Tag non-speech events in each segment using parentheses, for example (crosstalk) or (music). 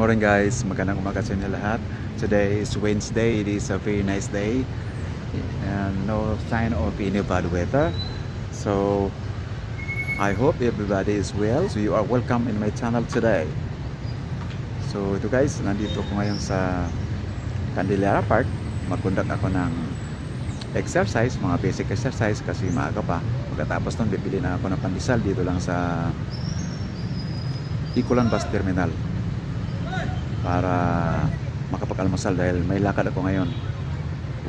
morning guys, magandang umaga sa inyo lahat. Today is Wednesday, it is a very nice day. And no sign of any bad weather. So, I hope everybody is well. So you are welcome in my channel today. So ito guys, nandito ko ngayon sa Candelaria Park. Mag-conduct ako ng exercise, mga basic exercise kasi maaga pa. Pagkatapos nun, bibili na ako ng pandesal dito lang sa Ikulan Bus Terminal para makapag-almusal dahil may lakad ako ngayon.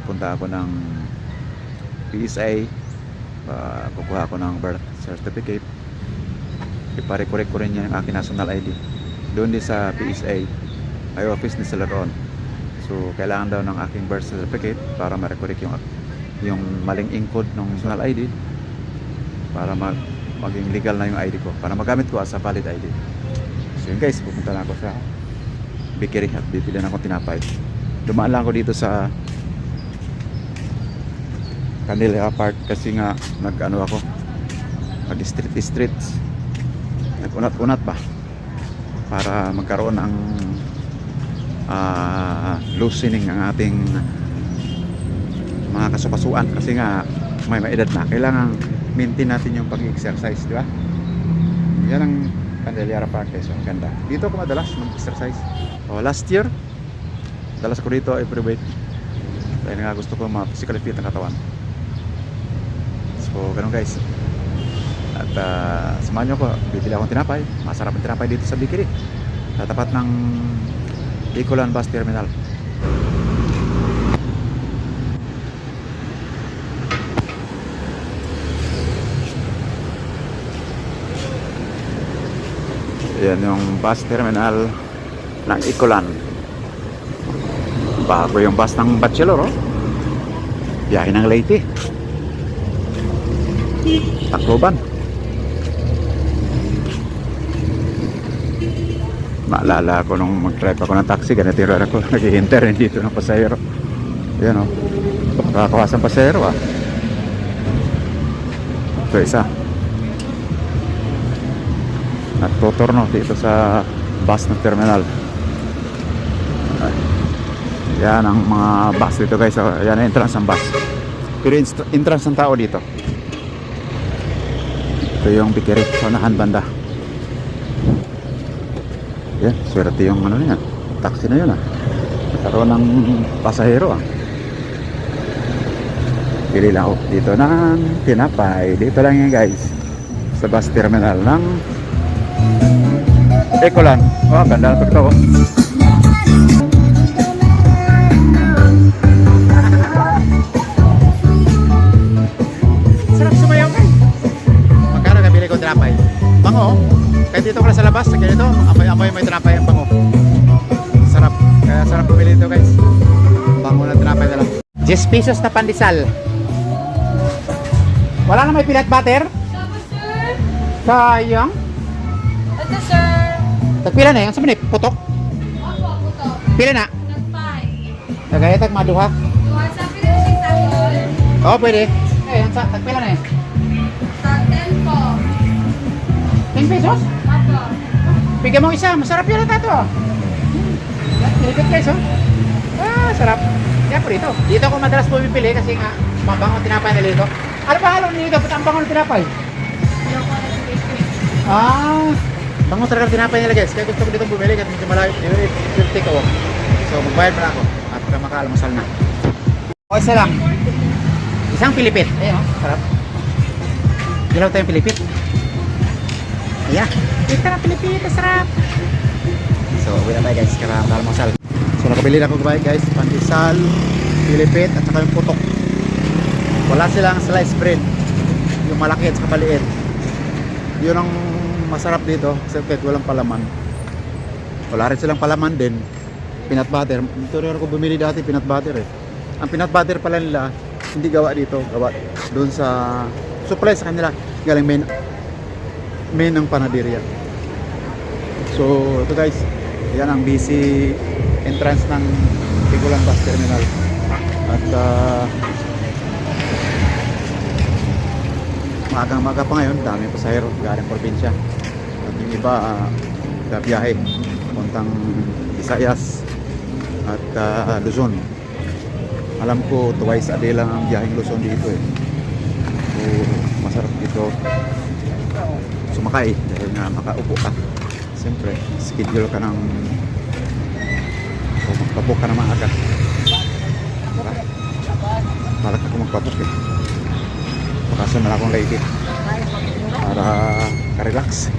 Pupunta ako ng PSA, uh, kukuha ako ng birth certificate. Ipare-correct ko rin yung aking national ID. Doon din sa PSA, may office ni sila roon. So, kailangan daw ng aking birth certificate para ma-correct yung, yung maling encode ng national ID para mag maging legal na yung ID ko para magamit ko as a valid ID. So yun guys, pupunta na ako sa bakery at bibili na ako tinapay. Dumaan lang ako dito sa Canela Park kasi nga nag ano ako nag street. Street nag-unat-unat pa para magkaroon ng ah, loosening ang ating mga kasukasuan. Kasi nga may may edad na. Kailangan maintain natin yung pag-exercise di ba? Yan ang Candelaria Park eh, so ang ganda. Dito ako madalas mag-exercise oh, last year dalas ko dito every week dahil nga gusto ko ma-physically fit ang katawan. So ganun guys. At uh, samahan nyo ko bibili akong tinapay. Masarap ang tinapay dito sa bakery. Sa tapat ng Bicolan Bus Terminal. Yan yung bus terminal ng Icolan. Bago yung bus ng Bachelor, oh. Biyahe ng Leyte. Tacloban. Maalala ko nung mag-drive ako ng taxi, ganito yung rara ko, (laughs) naghihintay rin dito ng pasahero. Yan, oh. Nakakawasan pasahero, ah. Ito isa at tuturno dito sa bus ng terminal. Yan ang mga bus dito guys. So, yan ang entrance ng bus. Pero entrance ng tao dito. Ito yung bikiri sa unahan banda. Yan swerte yung ano yan. Taxi na yun ah. Karoon ng pasahero ah. Pili lang ako dito ng tinapay. Dito lang yan guys. Sa bus terminal ng Ecolan. Oh, ganda na ito. Oh. Amoy-amoy may trapay ang bango. Sarap. Kaya sarap bumili ito guys. Bango na trapay na lang. 10 pesos na pandesal. Wala na may peanut butter? Sayang. Ito, sir. Tagpila na yung sa manip, putok. Opo, puto. Pila na. Nagpay. Nagaya tag maduha. Tuwa sa pinag tapol. Oo, pwede. Eh, sa tagpila na eh. Sa 10 po. 10 pesos. Opo. Bigyan mo isa, masarap yun ito. ah. Yan, Nilipit guys, oh. Ah, sarap. Kaya po dito. Dito ako madalas bumibili kasi nga mabango ang tinapay nila dito. Ano ba halo nito? Ba't ang bango ng tinapay? Na. Ah, bango talaga tinapay nila guys. Kaya gusto ko dito bumili kasi medyo malayo. Yung 50 ko. So, magbayad pa na ako. At makaalmasal na. O, isa lang. Isang pilipit. Ayun, oh. Sarap. Dilaw tayong pilipit. Ayan. Ito na pilipit. Sarap. So, uwi na tayo guys. Kaya makaalmasal. So, nakabili na ako guys. Pandesal, pilipit, at saka yung putok. Wala silang slice bread. Yung malaki at saka maliit. Yun ang masarap dito. Kasi kahit walang palaman. Wala rin silang palaman din. Peanut butter. Ito rin ako bumili dati peanut butter eh. Ang peanut butter pala nila, hindi gawa dito. Gawa doon sa supply sa kanila. Galing main, main ng panaderia. So, ito guys. Yan ang busy entrance ng Tigulan Bus Terminal. At uh, maagang maga pa ngayon, dami pasahero galing probinsya. At yung iba, uh, biyahe. papuntang Visayas at ah, Luzon. Alam ko twice a day lang ang biyaheng Luzon dito eh. So, masarap dito sumakay dahil nga makaupo ka. Siyempre, schedule ka ng o magpabook ka na maaga. Diba? Malak ako magpabook eh. Bakaso na akong lady para ka-relax.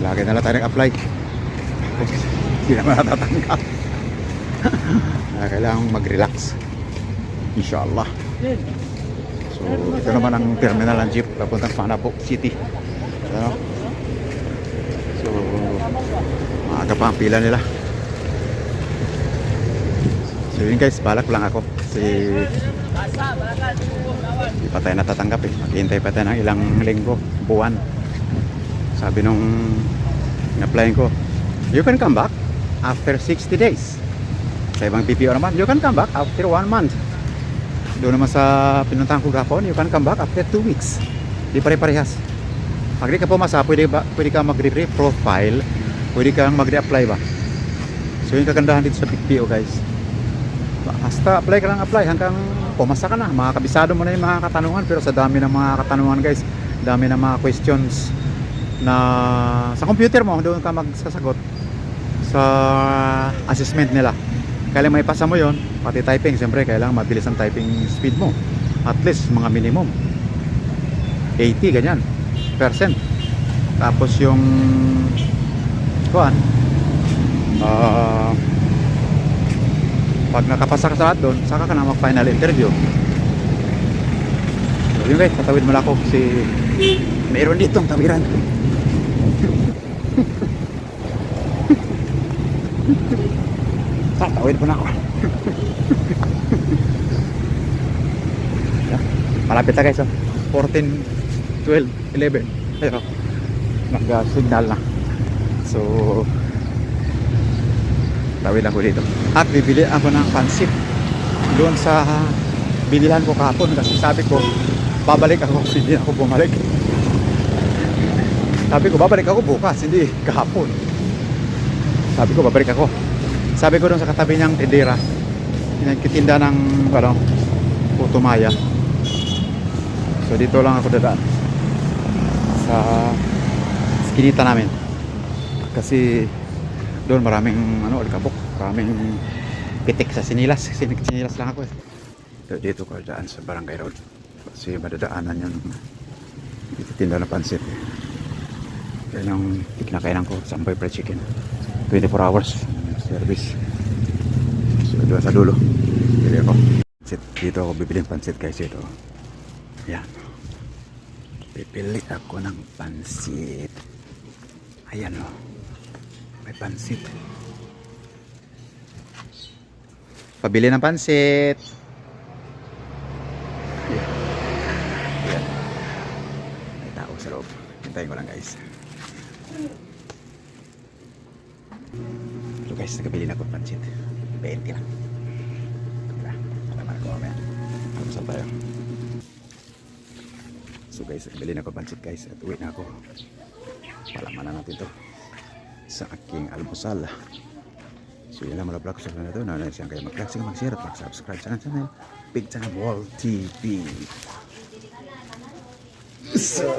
Lagi na tayo nag-apply. Hindi naman natatanggap. Kaya (laughs) kailangan mag-relax. Inshallah. So, ito naman ang terminal ng jeep papuntang Panabo City. Ano? So, maaga pa ang pila nila. So yun guys, balak lang ako kasi hindi pa tayo natatanggap eh. Maghihintay pa tayo ng ilang linggo, buwan. Sabi nung in-applyin ko, you can come back after 60 days. Sa ibang PPO naman, you can come back after 1 month. Doon naman sa pinuntahan ko gapon, you can come back after 2 weeks. Di pare-parehas. Pag di ka pumasa, pwede, ba, pwede kang mag-profile, pwede kang mag-reapply ba. So yung kagandahan dito sa PPO guys. Basta apply ka lang apply hanggang pumasa ka na. Mga kabisado mo na yung mga katanungan pero sa dami ng mga katanungan guys, dami ng mga questions na sa computer mo doon ka magsasagot sa assessment nila. Kailangan may pasa mo yon pati typing, siyempre kailangan mabilis ang typing speed mo. At least mga minimum 80 ganyan percent. Tapos yung kuan ah pag nakapasa ka sa lahat doon, saka ka na mag-final interview. So, yun guys, tatawid mo lang ako kasi meron ditong tawiran. (laughs) tatawid mo na ako. Malapit na guys, oh. 14, 12, 11. Ayun, oh. nag-signal na. So, tawid ako dito. At bibili ako ng pansit doon sa bilihan ko kahapon kasi sabi ko babalik ako (laughs) hindi ako bumalik. Sabi ko babalik ako bukas, hindi kahapon. Sabi ko babalik ako. Sabi ko doon sa katabi niyang tindera, nagtitinda ng ano, putumaya. So dito lang ako dadaan. Sa skinita namin. Kasi doon maraming ano alikabok. Maraming pitik sa sinilas. Sinig sinilas lang ako eh. Dito, ko daan sa barangay road. Kasi madadaanan yung ititinda na pansit yan yung kinakainan ko sa Fried Chicken. 24 hours service so doon sa dulo bili ako pansit dito ako bibili ng pansit guys ito yan pipili ako ng pansit ayan o may pansit. Pabili ng pansit. Ayan. May tao sa loob. Hintayin ko lang guys. Guys, nagabili na ako ng pansit. 20 lang. Tara, alaman ko mamaya. Tayo. So guys, nagabili na ako ng guys. At uwi na ako. Palamanan natin to sa aking almusal. So yun lang mga vlog ko sa kanila ito. Nanay siyang kayo mag-like, sige mag-share at mag-subscribe sa channel. Big Channel Wall TV. So,